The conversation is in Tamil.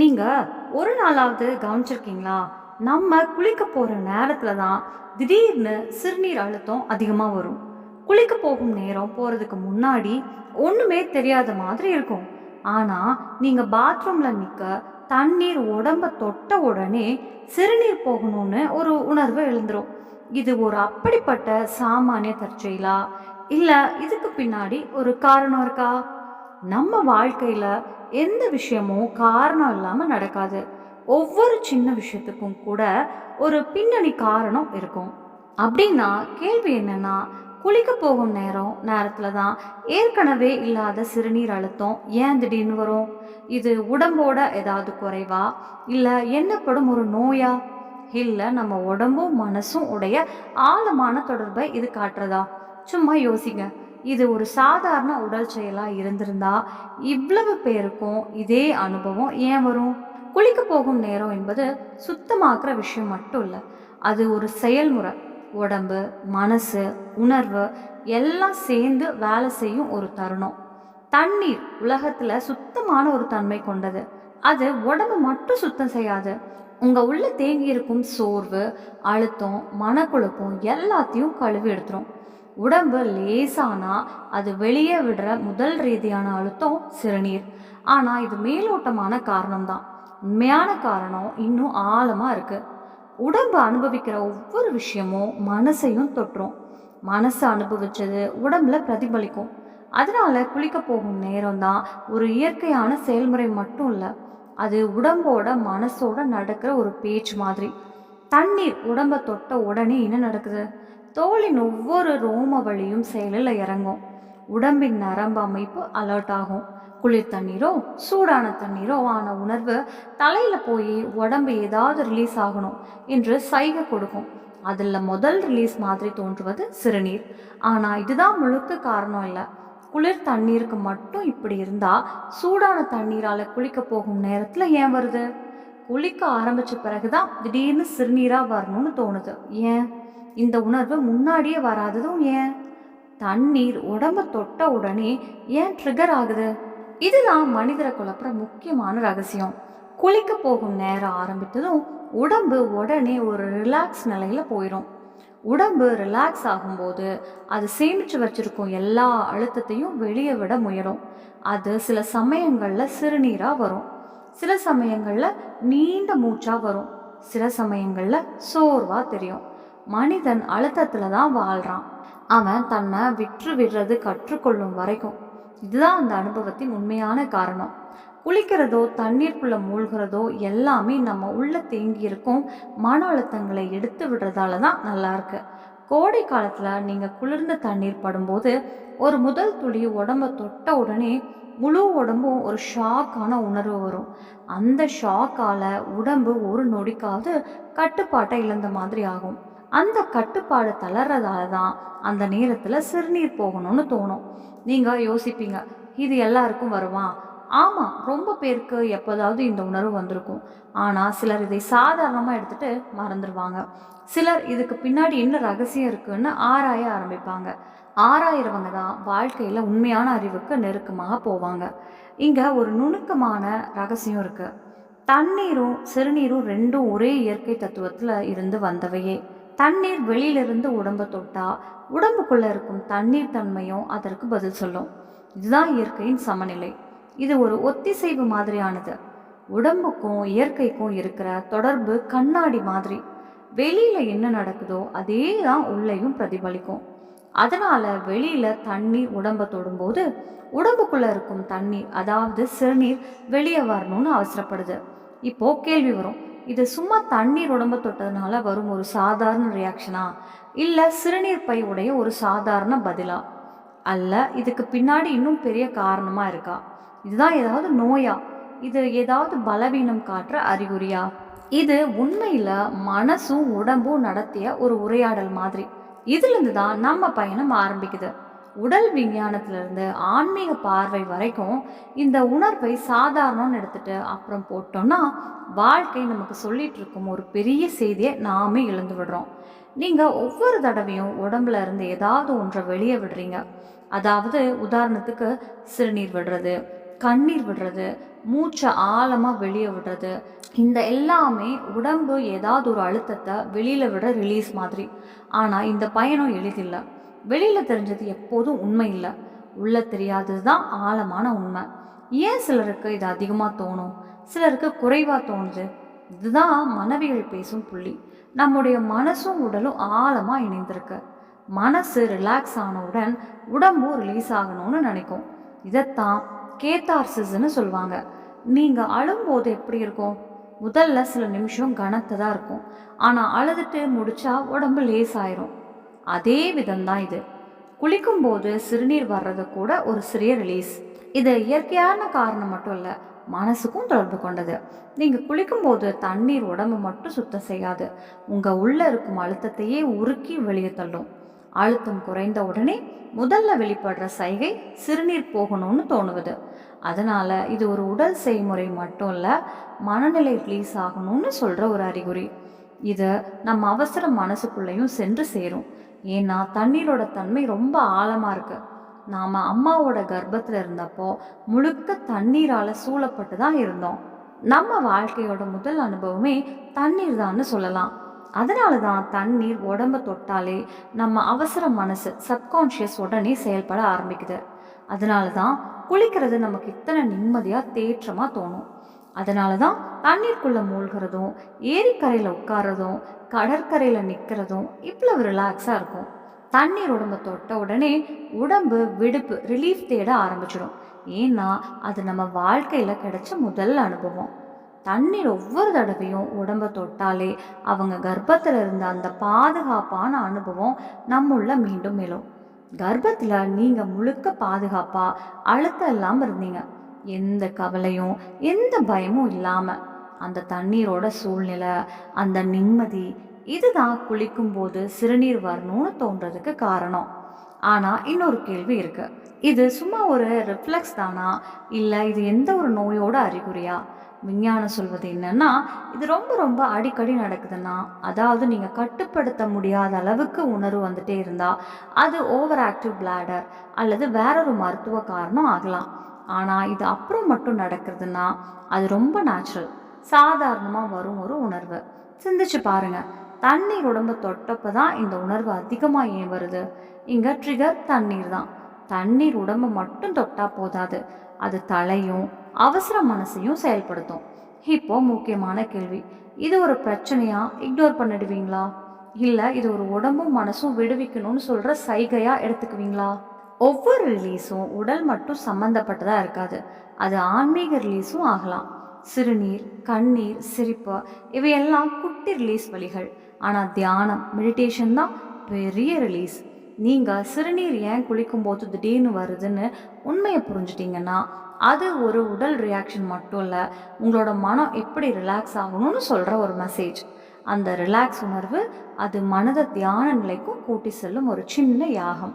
நீங்கள் ஒரு நாளாவது கவனிச்சிருக்கீங்களா? நம்ம குளிக்க போகிற நேரத்தில் தான் திடீர்னு சிறுநீர் அழுத்தம் அதிகமாக வரும். குளிக்க போகும் நேரம் போகிறதுக்கு முன்னாடி ஒன்றுமே தெரியாத மாதிரி இருக்கும். ஆனால் நீங்கள் பாத்ரூமில் நிற்க தண்ணீர் உடம்ப தொட்ட உடனே சிறுநீர் போகணும்னு ஒரு உணர்வு எழுந்துரும். இது ஒரு அப்படிப்பட்ட சாமானிய தற்செயலா? இல்லை இதுக்கு பின்னாடி ஒரு காரணம் இருக்கா? நம்ம வாழ்க்கையில் எந்த விஷயமும் காரணம் இல்லாமல் நடக்காது. ஒவ்வொரு சின்ன விஷயத்துக்கும் கூட ஒரு பின்னணி காரணம் இருக்கும். அப்படின்னா கேள்வி என்னன்னா குளிக்க போகும் நேரம் நேரத்தில் தான் ஏற்கனவே இல்லாத சிறுநீர் அழுத்தம் ஏன் திடீர்னு வரும்? இது உடம்போட ஏதாவது குறைவா? இல்லை என்னப்படும் ஒரு நோயா? இல்லை நம்ம உடம்பும் மனசும் உடைய ஆழமான தொடர்பை இது காட்டுறதா? சும்மா யோசிங்க. இது ஒரு சாதாரண உடல் செயலாக இருந்திருந்தா இவ்வளவு பேருக்கும் இதே அனுபவம் ஏன் வரும்? குளிக்க போகும் நேரம் என்பது சுத்தமாக்குற விஷயம் மட்டும் இல்லை. அது ஒரு செயல்முறை. உடம்பு மனசு உணர்வு எல்லாம் சேர்ந்து வேலை செய்யும் ஒரு தருணம். தண்ணீர் உலகத்தில் சுத்தமான ஒரு தன்மை கொண்டது. அது உடம்பு மட்டும் சுத்தம் செய்யாது. உங்கள் உள்ள தேங்கி இருக்கும் சோர்வு அழுத்தம் மனக்குழப்பம் எல்லாத்தையும் கழுவி எடுத்துரும். உடம்பு லேசானா அது வெளியே விடுற முதல் ரீதியான அழுத்தம் சிறுநீர். ஆனால் இது மேலோட்டமான காரணம்தான். உண்மையான காரணம் இன்னும் ஆழமாக இருக்குது உடம்பு அனுபவிக்கிற ஒவ்வொரு விஷயமும் மனசையும் தொற்றும். மனசு அனுபவிச்சது உடம்புல பிரதிபலிக்கும். அதனால குளிக்க போகும் நேரம் தான் ஒரு இயற்கையான செயல்முறை மட்டும் இல்லை அது உடம்போட மனசோட நடக்கிற ஒரு பேச்சு மாதிரி. தண்ணீர் உடம்ப தொட்ட உடனே என்ன நடக்குது? தோலின் ஒவ்வொரு ரோம வழியும் செயலில் இறங்கும். உடம்பின் நரம்பு அமைப்பு அலர்ட் ஆகும். குளிர் தண்ணீரோ சூடான தண்ணீரோ ஆன உணர்வு தலையில் போய் உடம்பு ஏதாவது ரிலீஸ் ஆகணும் என்று சைகை கொடுக்கும். அதில் முதல் ரிலீஸ் மாதிரி தோன்றுவது சிறுநீர். ஆனால் இதுதான் முழுக்க காரணம் இல்லை. குளிர் தண்ணீருக்கு மட்டும் இப்படி இருந்தால் சூடான தண்ணீரால் குளிக்க போகும் நேரத்தில் ஏன் வருது? குளிக்க ஆரம்பிச்ச பிறகுதான் திடீர்னு சிறுநீராக வரணும்னு தோணுது. ஏன்? இந்த உணர்வு முன்னாடியே வராததும் ஏன்? தண்ணீர் உடம்ப தொட்ட உடனே ஏன் ட்ரிகர் ஆகுது? இதுதான் மனிதரை குழப்புற முக்கியமான ரகசியம். குளிக்க போகும் நேரம் ஆரம்பித்ததும் உடம்பு உடனே ஒரு ரிலாக்ஸ் நிலையில் போயிடும் உடம்பு ரிலாக்ஸ் ஆகும்போது அது சேமிச்சு வச்சிருக்கும் எல்லா அழுத்தத்தையும் வெளியே விட முயலும். அது சில சமயங்களில் சிறுநீராக வரும். சில சமயங்களில் நீண்ட மூச்சாக வரும். சில சமயங்களில் சோர்வாக தெரியும். மனிதன் அழுத்தத்துல தான் வாழ்றான். அவன் தன்னை விற்று விடுறது கற்றுக்கொள்ளும் வரைக்கும். இதுதான் அந்த அனுபவத்தின் உண்மையான காரணம். குளிக்கிறதோ தண்ணீருக்குள்ள மூழ்கிறதோ எல்லாமே நம்ம உள்ள தேங்கி இருக்கும் மன அழுத்தங்களை எடுத்து விடுறதால தான் நல்லா இருக்கு. கோடை காலத்துல நீங்க குளிர்ந்த தண்ணீர் படும்போது ஒரு முதல் துளி உடம்ப தொட்ட உடனே முழு உடம்பும் ஒரு ஷாக்கான உணர்வு வரும். அந்த ஷாக்கால உடம்பு ஒரு நொடிக்காவது கட்டுப்பாட்டை இழந்த மாதிரி ஆகும். அந்த கட்டுப்பாடு தளர்றதால தான் அந்த நேரத்தில் சிறுநீர் போகணும்னு தோணும். நீங்கள் யோசிப்பீங்க இது எல்லாருக்கும் வருமா? ஆமாம் ரொம்ப பேருக்கு எப்போதாவது இந்த உணர்வு வந்திருக்கும். ஆனால் சிலர் இதை சாதாரணமாக எடுத்துகிட்டு மறந்துடுவாங்க சிலர் இதுக்கு பின்னாடி என்ன ரகசியம் இருக்குன்னு ஆராய ஆரம்பிப்பாங்க. ஆராயிறவங்க தான் வாழ்க்கையில் உண்மையான அறிவுக்கு நெருக்கமாக போவாங்க. இங்கே ஒரு நுணுக்கமான ரகசியம் இருக்குது தண்ணீரும் சிறுநீரும் ரெண்டும் ஒரே இயற்கை தத்துவத்தில் இருந்து வந்தவையே. தண்ணீர் வெளியிலிருந்து உடம்பை தொட்டா உடம்புக்குள்ள இருக்கும் தண்ணீர் தன்மையும் அதற்கு பதில் சொல்லும். இதுதான் இயற்கையின் சமநிலை. இது ஒரு ஒத்திசைவு மாதிரியானது. உடம்புக்கும் இயற்கைக்கும் இருக்கிற தொடர்பு கண்ணாடி மாதிரி. வெளியில என்ன நடக்குதோ அதே தான் உள்ளேயும் பிரதிபலிக்கும். அதனால வெளியில தண்ணீர் உடம்பை தொடும்போது உடம்புக்குள்ள இருக்கும் தண்ணீர் அதாவது சிறுநீர் வெளியே வரணும்னு அவசரப்படுது. இப்போ கேள்வி வரும். இது சும்மா தண்ணீர் உடம்ப தொட்டதுனால வரும் ஒரு சாதாரண ரியாக்ஷனா இல்லை சிறுநீர் பை உடைய ஒரு சாதாரண பதிலா? அல்ல இதுக்கு பின்னாடி இன்னும் பெரிய காரணமாக இருக்கா? இதுதான் ஏதாவது நோயா? இது ஏதாவது பலவீனம் காட்டுற அறிகுறியா? இது உண்மையில் மனசும் உடம்பும் நடத்திய ஒரு உரையாடல் மாதிரி. இதுலேருந்து தான் நம்ம பயணம் ஆரம்பிக்குது. உடல் விஞ்ஞானத்திலிருந்து ஆன்மீக பார்வை வரைக்கும் இந்த உணர்வை சாதாரணம்னு எடுத்துட்டு அப்புறம் போட்டோம்னா வாழ்க்கை நமக்கு சொல்லிட்டு இருக்கும் ஒரு பெரிய செய்தியை நாமே இழந்து விடுறோம். நீங்கள் ஒவ்வொரு தடவையும் உடம்புல இருந்து ஏதாவது ஒன்றை வெளியே விடுறீங்க. அதாவது உதாரணத்துக்கு சிறுநீர் விடுறது கண்ணீர் விடுறது மூச்சை ஆழமாக வெளியே விடுறது இந்த எல்லாமே உடம்பு ஏதாவது ஒரு அழுத்தத்தை வெளியில் விட ரிலீஸ் மாதிரி. ஆனால் இந்த பயணம் எளிதில்லை. வெளியில் தெரிஞ்சது எப்போதும் உண்மை இல்லை. உள்ளே தெரியாதது தான் ஆழமான உண்மை. ஏன் சிலருக்கு இது அதிகமாக தோணும்? சிலருக்கு குறைவாக தோணுது. இதுதான் மனவியல் பேசும் புள்ளி. நம்முடைய மனசும் உடலும் ஆழமாக இணைந்திருக்கு. மனசு ரிலாக்ஸ் ஆனவுடன் உடம்பும் ரிலீஸ் ஆகணும்னு நினைக்கும். இதைத்தான் கேத்தார்சிஸ்ன்னு சொல்லுவாங்க நீங்கள் அழும்போது எப்படி இருக்கும்? முதல்ல சில நிமிஷம் கனத்தை தான் இருக்கும். ஆனால் அழுதுட்டு முடிச்சா உடம்பு லேஸ் ஆயிரும் அதே விதம்தான் இது. குளிக்கும்போது சிறுநீர் வர்றது கூட ஒரு சிறிய ரிலீஸ் இது இயற்கையான காரணம் மட்டும் இல்லை மனசுக்கும் தொடர்பு கொண்டது. நீங்கள் குளிக்கும்போது தண்ணீர் உடம்பு மட்டும் சுத்தம் செய்யாது. உங்கள் உள்ளே இருக்கும் அழுத்தத்தையே உருக்கி வெளியே தள்ளும். அழுத்தம் குறைந்த உடனே முதல்ல வெளிப்படுற சைகை சிறுநீர் போகணும்னு தோணுவது. அதனால இது ஒரு உடல் செய்முறை மட்டும் இல்லை மனநிலை ரிலீஸ் ஆகணும்னு சொல்கிற ஒரு அறிகுறி. இது நம்ம அவசர மனசுக்குள்ளேயும் சென்று சேரும். ஏன்னா தண்ணீரோட தன்மை ரொம்ப ஆழமாக இருக்குது நாம் அம்மாவோட கர்ப்பத்தில் இருந்தப்போ முழுக்க தண்ணீரால் சூழப்பட்டு தான் இருந்தோம். நம்ம வாழ்க்கையோட முதல் அனுபவமே தண்ணீர் தான்னு சொல்லலாம். அதனால தான் தண்ணீர் உடம்ப தொட்டாலே நம்ம அவசர மனசு சப்கான்ஷியஸ் உடனே செயல்பட ஆரம்பிக்குது. அதனால தான் குளிக்கிறது நமக்கு இத்தனை நிம்மதியாக தேற்றமாக தோணும். அதனால தான் தண்ணீருக்குள்ளே மூழ்கிறதும் ஏரிக்கரையில் உட்கார்றதும் கடற்கரையில் நிற்கிறதும் இவ்வளவு ரிலாக்ஸாக இருக்கும். தண்ணீர் உடம்பு தொட்ட உடனே உடம்பு விடுப்பு ரிலீஃப் தேட ஆரம்பிச்சிடும். ஏன்னா அது நம்ம வாழ்க்கையில் கிடைச்ச முதல் அனுபவம். தண்ணீர் ஒவ்வொரு தடவையும் உடம்ப தொட்டாலே அவங்க கர்ப்பத்தில் இருந்த அந்த பாதுகாப்பான அனுபவம் நம்முள்ள மீண்டும் மேலும் கர்ப்பத்தில் நீங்கள் முழுக்க பாதுகாப்பாக அழுத்தம் இல்லாமல் இருந்தீங்க. எந்த கவலையும் எந்த பயமும் இல்லாமல் அந்த தண்ணீரோட சூழ்நிலை அந்த நிம்மதி இதுதான் குளிக்கும்போது சிறுநீர் வரணும்னு தோன்றதுக்கு காரணம். ஆனால் இன்னொரு கேள்வி இருக்கு. இது சும்மா ஒரு ரிஃப்ளெக்ஸ் தானா? இல்லை இது எந்த ஒரு நோயோட அறிகுறியா? விஞ்ஞானம் சொல்வது என்னன்னா இது ரொம்ப ரொம்ப அடிக்கடி நடக்குதுன்னா அதாவது நீங்கள் கட்டுப்படுத்த முடியாத அளவுக்கு உணர்வு வந்துட்டே இருந்தால் அது ஓவர் ஆக்டிவ் பிளாடர் அல்லது வேறொரு மருத்துவ காரணம் ஆகலாம். ஆனால் இது அப்புறம் மட்டும் நடக்கிறதுனா அது ரொம்ப நேச்சுரல் சாதாரணமாக வரும் ஒரு உணர்வு. சிந்திச்சு பாருங்க. தண்ணீர் உடம்பு தொட்டப்ப தான் இந்த உணர்வு அதிகமாக ஏன் வருது? இங்கே ட்ரிகர் தண்ணீர் தான். தண்ணீர் உடம்பு மட்டும் தொட்டால் போதாது. அது தலையும் அவசர மனசையும் செயல்படுத்தும். இப்போ முக்கியமான கேள்வி. இது ஒரு பிரச்சனையா? இக்னோர் பண்ணிடுவீங்களா? இல்லை இது ஒரு உடம்பும் மனசும் விடுவிக்கணும்னு சொல்கிற சைகையாக எடுத்துக்குவீங்களா? ஒவ்வொரு ரிலீஸும் உடல் மட்டும் சம்மந்தப்பட்டதாக இருக்காது. அது ஆன்மீக ரிலீஸும் ஆகலாம். சிறுநீர் கண்ணீர் சிரிப்பு இவையெல்லாம் குட்டி ரிலீஸ் வழிகள். ஆனால் தியானம் மெடிடேஷன் தான் பெரிய ரிலீஸ் நீங்கள் சிறுநீர் ஏன் குளிக்கும்போது திடீர்னு வருதுன்னு உண்மையை புரிஞ்சிட்டிங்கன்னா அது ஒரு உடல் ரியாக்ஷன் மட்டும் இல்லை உங்களோட மனம் எப்படி ரிலாக்ஸ் ஆகணும்னு சொல்கிற ஒரு மெசேஜ் அந்த ரிலாக்ஸ் உணர்வு அது மனத தியான நிலைக்கும் கூட்டி செல்லும் ஒரு சின்ன யாகம்.